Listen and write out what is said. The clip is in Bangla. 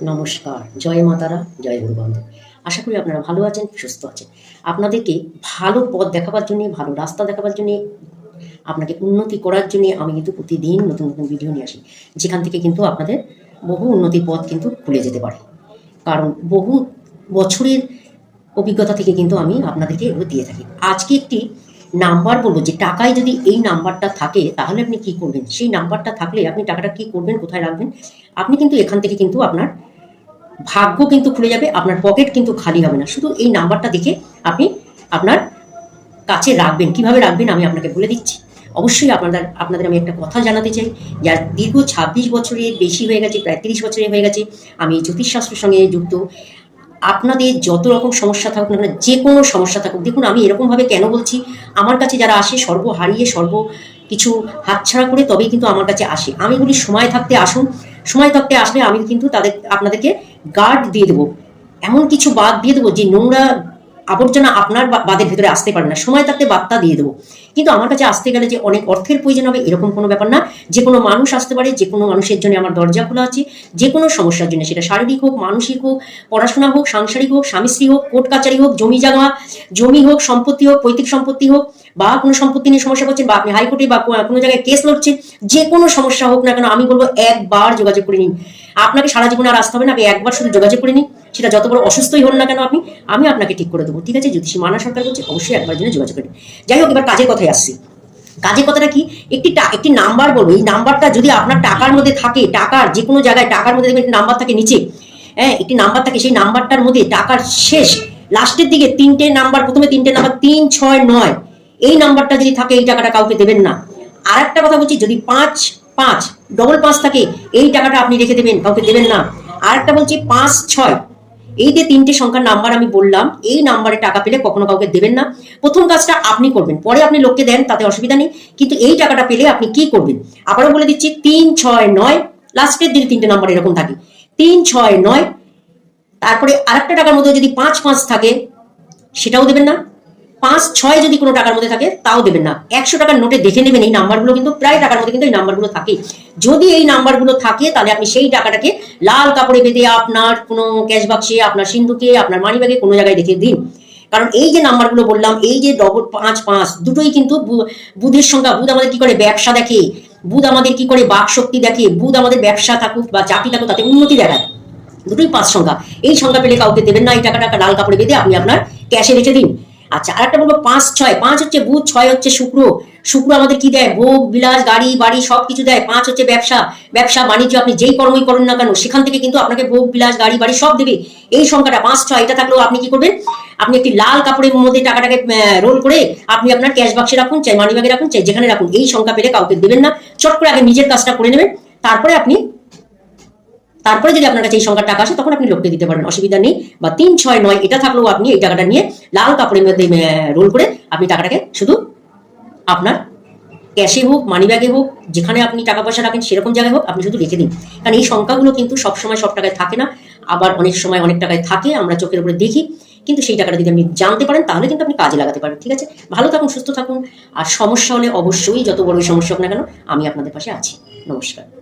নমস্কার। জয় মাতারা, জয় গুরুবন্ধ আশা করি আপনারা ভালো আছেন, সুস্থ আছেন। আপনাদেরকে ভালো পথ দেখাবার জন্য, ভালো রাস্তা দেখাবার জন্য, আপনাকে উন্নতি করার জন্য আমি কিন্তু প্রতিদিন নতুন নতুন ভিডিও নিয়ে আসি। যেখান থেকে কিন্তু আপনাদের বহু উন্নতির পথ কিন্তু খুলে যেতে পারে। কারণ বহু বছরের অভিজ্ঞতা থেকে কিন্তু আমি আপনাদেরকে এগুলো দিয়ে থাকি। আজকে একটি নাম্বার বলব যে টাকায় যদি এই নাম্বারটা থাকে, তাহলে আপনি কি করবেন? সেই নাম্বারটা থাকলে আপনি টাকাটা কি করবেন, কোথায় রাখবেন? আপনি কিন্তু এখান থেকে কিন্তু আপনার ভাগ্য কিন্তু খুলে যাবে, আপনার পকেট কিন্তু খালি হবে না। শুধু এই নাম্বারটা দেখে আপনি আপনার কাছে রাখবেন। কীভাবে রাখবেন আমি আপনাকে বলে দিচ্ছি। অবশ্যই আপনাদের আপনাদের আমি একটা কথা জানাতে চাই। যার দীর্ঘ ছাব্বিশ বছরের বেশি হয়ে গেছে, প্রায় তিরিশ বছরের হয়ে গেছে, আমি জ্যোতিষশাস্ত্রের সঙ্গে যুক্ত। আপনাদের যত রকম সমস্যা থাকুক না যে কোনো সমস্যা থাকুক, দেখুন আমি এরকমভাবে কেন বলছি? আমার কাছে যারা আসে, সর্ব হারিয়ে, সর্ব কিছু হাতছাড়া করে তবেই কিন্তু আমার কাছে আসে। আমি বলি, সময় থাকতে আসুন। সময় থাকতে আসলে আমি কিন্তু তাদের, আপনাদেরকে গার্ড দিয়ে দেবো। এমন কিছু বাদ দিয়ে দেবো যে নোংরা আবর্জনা আপনার বাদের ভিতরে আসতে পারে না। সময় থাকতে বার্তা দিয়ে দেবো। কিন্তু আমার কাছে আসতে গেলে যে অনেক অর্থের প্রয়োজন হবে, এরকম কোনো ব্যাপার না। যে কোনো মানুষ আসতে পারে, যে কোনো মানুষের জন্য আমার দরজা খোলা আছে। যে কোনো সমস্যার জন্য, সেটা শারীরিক হোক, মানসিক হোক, পড়াশোনা হোক, সাংসারিক হোক, স্বামী স্ত্রী হোক, কোর্ট কাচারি হোক, জমি জায়গা জমি হোক, সম্পত্তি হোক, পৈতৃক সম্পত্তি হোক, বা কোনো সম্পত্তি নিয়ে সমস্যা করছেন, বা আপনি হাইকোর্টে বা কোনো জায়গায় কেস লড়ছেন, যে কোনো সমস্যা হোক না কেন, আমি বলব একবার যোগাযোগ করে নিন। আপনাকে সারা জীবনে আর আসতে হবে না, আপনি একবার শুধু যোগাযোগ করে নিন। সেটা যত বড় অসুস্থই হন না কেন আপনি, আমি আপনাকে ঠিক করে দেবো, ঠিক আছে? জ্যোতিষী মানা সরকার বলছে, অবশ্যই একবার জন্য যোগাযোগ করে যাই হোক, এবার কাজের কথায় আসছি। কাজের কথাটা কি? একটি একটি নাম্বার বলব। এই নাম্বারটা যদি আপনার টাকার মধ্যে থাকে, টাকার যে কোনো জায়গায় টাকার মধ্যে দেখবেন একটি নাম্বার থাকে নিচে। হ্যাঁ একটি নাম্বার থাকে, সেই নাম্বারটার মধ্যে টাকার শেষ, লাস্টের দিকে তিনটে নাম্বার, প্রথমে তিনটে নাম্বার, তিন, ছয়, নয়, এই নাম্বারটা যদি থাকে, এই টাকাটা কাউকে দেবেন না। আর একটা কথা বলছি, যদি পাঁচ পাঁচ ডবল পাঁচ থাকে, এই টাকাটা আপনি রেখে দেবেন, কাউকে দেবেন না। আর একটা বলছি, পাঁচ, ছয় এই যে তিনটে সংখ্যার নাম্বার আমি বললাম, এই নাম্বারে টাকা পেলে কখনো কাউকে দেবেন না। প্রথম কাজটা আপনি করবেন। পরে আপনি লোককে দেন, তাতে অসুবিধা নেই। কিন্তু এই টাকাটা পেলে আপনি কি করবেন? আবারও বলে দিচ্ছি, তিন, ছয়, নয় লাস্টের দিকে তিনটে নাম্বার এরকম থাকে। তিন, ছয়, নয়, তারপরে আরেকটা টাকার মধ্যে যদি পাঁচ পাঁচ থাকে, সেটাও দেবেন না। পাঁচ, ছয় যদি কোনো টাকার মধ্যে থাকে, তাও দেবেন না। একশো টাকার নোটে দেখে নেবেন এই নাম্বারগুলো কিন্তু প্রায় টাকার মধ্যে কিন্তু এই নাম্বারগুলো থাকে। যদি এই নাম্বারগুলো থাকে, তাহলে আপনি সেই টাকাটাকে লাল কাপড়ে বেঁধে আপনার কোনো ক্যাশ বাক্সে আপনার সিন্ধুকে, আপনার মানি ব্যাগে কোনো জায়গায় রেখে দিন। কারণ এই যে নাম্বারগুলো বললাম, এই যে ডবল পাঁচ পাঁচ, দুটোই কিন্তু বুধের সংখ্যা, বুধ আমাদের কি করে ব্যবসা দেখে, বুধ আমাদের কি করে বাক শক্তি দেখে, বুধ আমাদের ব্যবসা থাকুক বা চাকরি থাকুক, তাতে উন্নতি দেখায়। দুটোই পাঁচ সংখ্যা। এই সংখ্যা পেলে কাউকে দেবেন না, এই টাকাটা লাল কাপড়ে বেঁধে আপনি আপনার ক্যাশে রেখে দিন। আচ্ছা আর একটা বলব, পাঁচ ছয়, পাঁচ হচ্ছে বুধ, ছয় হচ্ছে শুক্র। শুক্র আমাদের কি দেয়? ভোগ, বিলাস, গাড়ি, বাড়ি সব কিছু দেয়। পাঁচ হচ্ছে ব্যবসা। ব্যবসা, বাণিজ্য, আপনি যেই কর্মই করেন না কেন, সেখান থেকে কিন্তু আপনাকে ভোগ, বিলাস, গাড়ি, বাড়ি সব দেবে। এই সংখ্যাটা, পাঁচ ছয়, এটা থাকলেও আপনি কি করবেন? আপনি একটি লাল কাপড়ের মধ্যে টাকাটাকে রোল করে আপনি আপনার ক্যাশ বাক্সে রাখুন, চাই মানি রাখুন, চাই যেখানে রাখুন, এই সংখ্যা পেলে কাউকে দেবেন না। চট করে আগে নিজের কাজটা করে নেবেন। তারপরে আপনি তারপরে যদি আপনার কাছে এই সংখ্যার টাকা আসে, তখন আপনি লোককে দিতে পারেন, অসুবিধা নেই। বা তিন, ছয়, নয়, এটা থাকলেও আপনি এই টাকাটা নিয়ে লাল কাপড়ের মধ্যে রোল করে আপনি টাকাটাকে শুধু আপনার ক্যাশে হোক মানি ব্যাগে হোক, যেখানে আপনি টাকা পয়সা রাখেন, সেরকম জায়গায় হোক, আপনি শুধু রেখে দিন। কারণ এই সংখ্যাগুলো কিন্তু সবসময় সব টাকায় থাকে না। আবার অনেক সময় অনেক টাকায় থাকে, আমরা চোখের উপরে দেখি। কিন্তু সেই টাকাটা যদি আপনি জানতে পারেন, তাহলে কিন্তু আপনি কাজে লাগাতে পারেন ঠিক আছে? ভালো থাকুন, সুস্থ থাকুন। আর সমস্যা হলে অবশ্যই, যত বড়ই সমস্যা হোক না কেন, আমি আপনাদের পাশে আছি। নমস্কার।